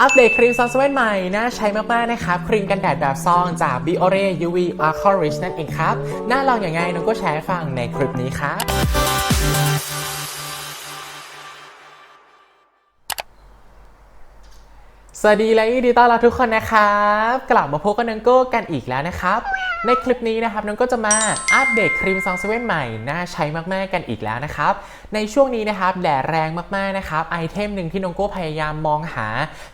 อัปเดตครีมซันสเวนใหม่ น่าใช้มาก ๆ นะครับ ครีมกันแดดแบบซองจาก Biore UV Aqua Rich นั่นเองครับ น่าลองอย่างไงน้องก็แชร์ฟังในคลิปนี้ครับ สวัสดีและยินดีต้อนรับทุกคนนะครับ กลับมาพบกับนังโก้กันอีกแล้วนะครับ ในคลิปนี้นะครับนังก็จะมาอัปเดตครีมซองเซเว่นใหม่ น่าใช้มากๆกันอีกแล้วนะครับ ในช่วงนี้นะครับแดดแรงมากๆนะครับไอเทมหนึ่งที่นงโก้พยายามมองหา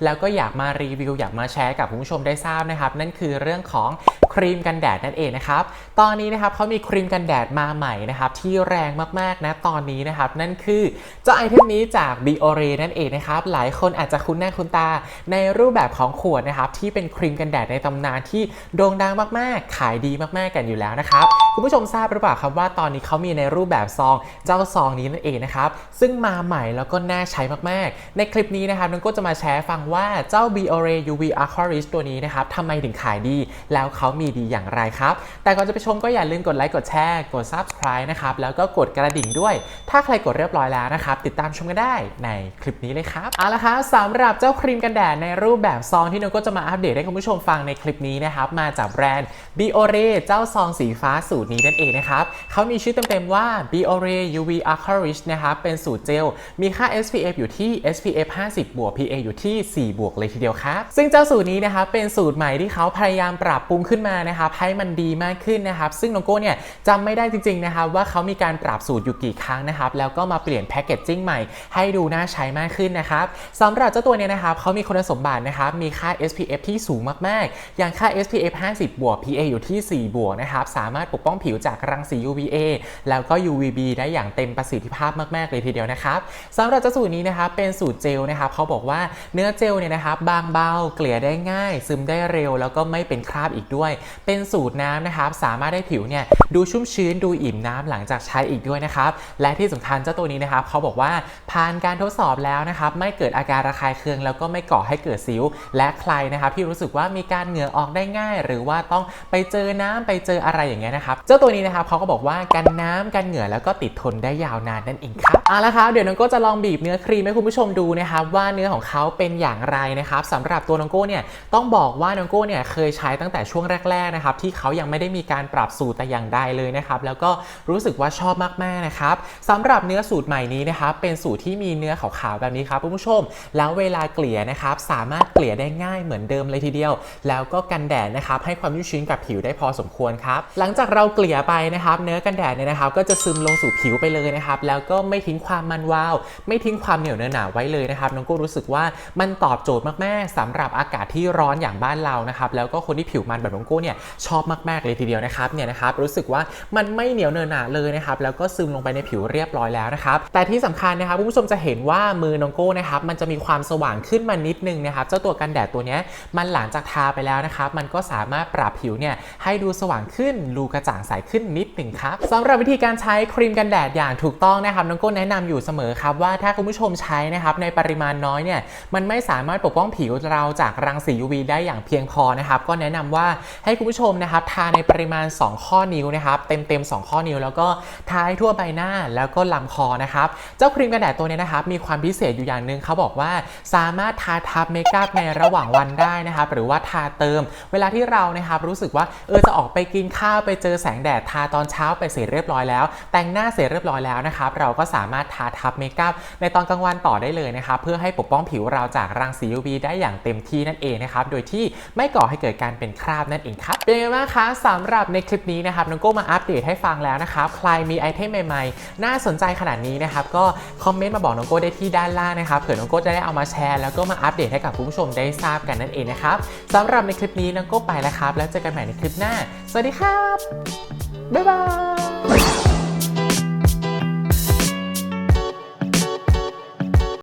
แล้วก็อยากมารีวิว อยากมาแชร์กับคุณผู้ชมได้ทราบนะครับ นั่นคือเรื่องของ ครีมกันแดดนั่นเองนะครับ ตอนนี้นะครับเขามีครีมกันแดดมาใหม่นะครับที่แรงมากๆนะตอนนี้นะครับนั่นคือเจ้าไอเทมนี้จาก Biore นั่นเองนะครับหลายคนอาจจะคุ้นหน้าคุ้นตา ในรูปแบบของขวดนะครับที่เป็นครีมกันแดดในตำนานที่โด่งดังมากๆ ขายดีมากๆกันอยู่แล้วนะครับคุณผู้ชมทราบหรือเปล่าครับว่าตอนนี้เขามีในรูปแบบซองเจ้าซองนี้นั่นเองนะครับซึ่งมาใหม่แล้วก็น่าใช้มากๆ ในคลิปนี้นะครับน้องก็จะมาแชร์ฟังว่าเจ้า Biore UV Aqua Rich ตัวนี้นะครับทำไมถึงขายดี แล้วเขามีดีอย่างไรครับ แต่ก่อนจะไปชมก็อย่าลืมกดไลค์กดแชร์กด Subscribe นะครับแล้วก็กดกระดิ่งด้วย ถ้าใครกดเรียบร้อยแล้วนะครับติดตามชมกันได้ในคลิปนี้เลยครับเอาละครับสำหรับเจ้าครีมกันแดดในรูปแบบซองที่น้องก็จะมาอัปเดตให้คุณผู้ชมฟังในคลิปนี้นะครับมาจากแบรนด์ Biore เจ้าซองสีฟ้าสูตรนี้นั่นเองนะครับเขามีชื่อเต็มๆว่า Biore UV Aqua Rich นะครับเป็นสูตรเจล มีค่า SPF อยู่ที่ SPF 50 บวก PA อยู่ที่ 4 บวกเลยทีเดียวครับ ซึ่งเจ้าสูตรนี้นะครับเป็นสูตรใหม่ที่เขาพยายามปรับปรุงขึ้นมานะครับให้มันดีมากขึ้นนะครับ ซึ่งน้องโก้เนี่ยจำไม่ได้จริงๆนะครับว่าเขามีการปรับสูตรอยู่กี่ครั้งนะครับ แล้วก็มาเปลี่ยนแพคเกจจิ้งใหม่ ให้ดูน่าใช้มากขึ้นนะครับสำหรับเจ้าตัวเนี้นะครับเขามีคุณสมบัตินะครับมีค่า SPF ที่สูงมากๆ อย่างค่า SPF 50 บวก PA อยู่ที่ 4 บวกนะครับสามารถปกป้ององผิวจากรังสี UVA แล้วก็ UVB ได้อย่างเต็มประสิทธิภาพมาก ๆ เลยทีเดียวนะครับสำหรับเจ้าสูตรนี้นะครับเป็นสูตรเจลนะครับเขาบอกว่าเนื้อเจลเนี่ยนะครับบางเบาเกลี่ยได้ง่าย ซึมได้เร็ว แล้วก็ไม่เป็นคราบอีกด้วย เป็นสูตรน้ำนะครับสามารถให้ผิวเนี่ยดูชุ่มชื้นดูอิ่มน้ำหลังจากใช้อีกด้วยนะครับและที่สำคัญเจ้าตัวนี้นะครับเขาบอกว่าผ่านการทดสอบแล้วนะครับไม่เกิดอาการระคายเคือง แล้วก็ไม่ก่อให้เกิดสิว และใครนะครับที่รู้สึกว่ามีการเหงื่อออกได้ง่าย หรือว่าต้องไปเจอน้ำไปเจออะไรอย่างเงี้ยนะครับเจ้าตัวนี้นะครับเขาก็บอกว่ากันน้ำกันเหงื่อแล้วก็ติดทนได้ยาวนานนั่นเองครับเอาละครับเดี๋ยวน้องโก้จะลองบีบเนื้อครีมให้คุณผู้ชมดูนะครับว่าเนื้อของเขาเป็นอย่างไรนะครับสำหรับตัวน้องโก้เนี่ยต้องบอกว่าน้องโก้เนี่ยเคยใช้ตั้งแต่ช่วงแรกๆนะครับที่เขายังไม่ได้มีการปรับสูตรแต่อย่างใดเลยนะครับแล้วก็รู้สึกว่าชอบมากๆนะครับสำหรับเนื้อสูตรใหม่นี้นะครับเป็นสูตรที่มีเนื้อขาวๆแบบนี้ครับคุณผู้ชม แล้วเวลาเกลี่ยนะครับสามารถเกลี่ยได้ง่ายเหมือนเดิมเลยทีเดียว แล้วก็กันแดดนะครับให้ความชุ่มชื้นกับผิวได้พอสมควรครับหลังจากเราเกลี่ยไปนะครับ เนื้อกันแดดเนี่ยนะครับ ก็จะซึมลงสู่ผิวไปเลยนะครับ แล้วก็ไม่ทิ้งความมันวาว ไม่ทิ้งความเหนียวเนื้อหนาไว้เลยนะครับ น้องก็รู้สึกว่ามันตอบโจทย์มากๆสำหรับอากาศที่ร้อนอย่างบ้านเรานะครับ แล้วก็คนที่ผิวมันแบบน้องก้เนี่ยชอบมากๆเลยทีเดียวนะครับ เนี่ยนะครับ รู้สึกว่ามันไม่เหนียวเนื้อหนาเลยนะครับ แล้วก็ซึมลงไปในผิวเรียบร้อยแล้วนะครับ แต่ที่สำคัญนะครับคุณผู้ชมจะเห็นว่ามือน้องโก้นะครับ มันจะมีความสว่างขึ้นมานิดนึงนะครับ เจ้าตัวกันแดดตัวเนี้ยมันหลังจากทาไปแล้วนะครับ มันก็สามารถปรับผิวเนี่ยให้ดูสว่างขึ้นดูกระจ่างใสขึ้นนิดหนึ่งครับสำหรับวิธีการใช้ครีมกันแดดอย่างถูกต้องนะครับน้องโก้แนะนำอยู่เสมอครับว่าถ้าคุณผู้ชมใช้นะครับในปริมาณน้อยเนี่ยมันไม่สามารถปกป้องผิวเราจากรังสี UV ได้อย่างเพียงพอนะครับก็แนะนำว่าให้คุณผู้ชมนะครับทาในปริมาณ 2 ข้อนิ้วนะครับเต็มเต็ม2ข้อนิ้ว แล้วก็ทาให้ทั่วใบหน้าแล้วก็ลำคอนะครับเจ้าครีมกันแดดตัวนี้นะครับมีความพิเศษอยู่อย่างหนึ่งเขาบอกว่าสามารถทาทับเมคอัพในระหว่างวันได้นะครับหรือว่าทาเติม เวลาที่เรานะครับรู้สึกว่าเออจะออกไปกินข้าวไปเจอแสงแดดทาตอนเช้าไปเสร็จเรียบร้อยแล้ว แต่งหน้าเสร็จเรียบร้อยแล้วนะครับเราก็สามารถทาทับเมคอัพในตอนกลางวันต่อได้เลยนะครับเพื่อให้ปกป้องผิวเราจากรังสี UV ได้อย่างเต็มที่นั่นเองนะครับโดยที่ไม่ก่อให้เกิดการเป็นคราบนั่นเองครับเป็นไงบ้างคะสำหรับในคลิปนี้นะครับน้องโก้มาอัปเดตให้ฟังแล้วนะครับใครมีไอเทมใหม่ๆ น่าสนใจขนาดนี้นะครับก็คอมเมนต์มาบอกน้องโก้ได้ที่ด้านล่างนะครับเผื่อน้องโก้จะได้เอามาแชร์ แล้วก็มาอัปเดตให้กับคุณผู้ชมได้ทราบกันนั่นเองนะครับสำหรับในคลิปนี้น้องโก้ไปแล้วครับ แล้วเจอกันใหม่ในคลิปหน้า สวัสดีครับบ๊ายบาย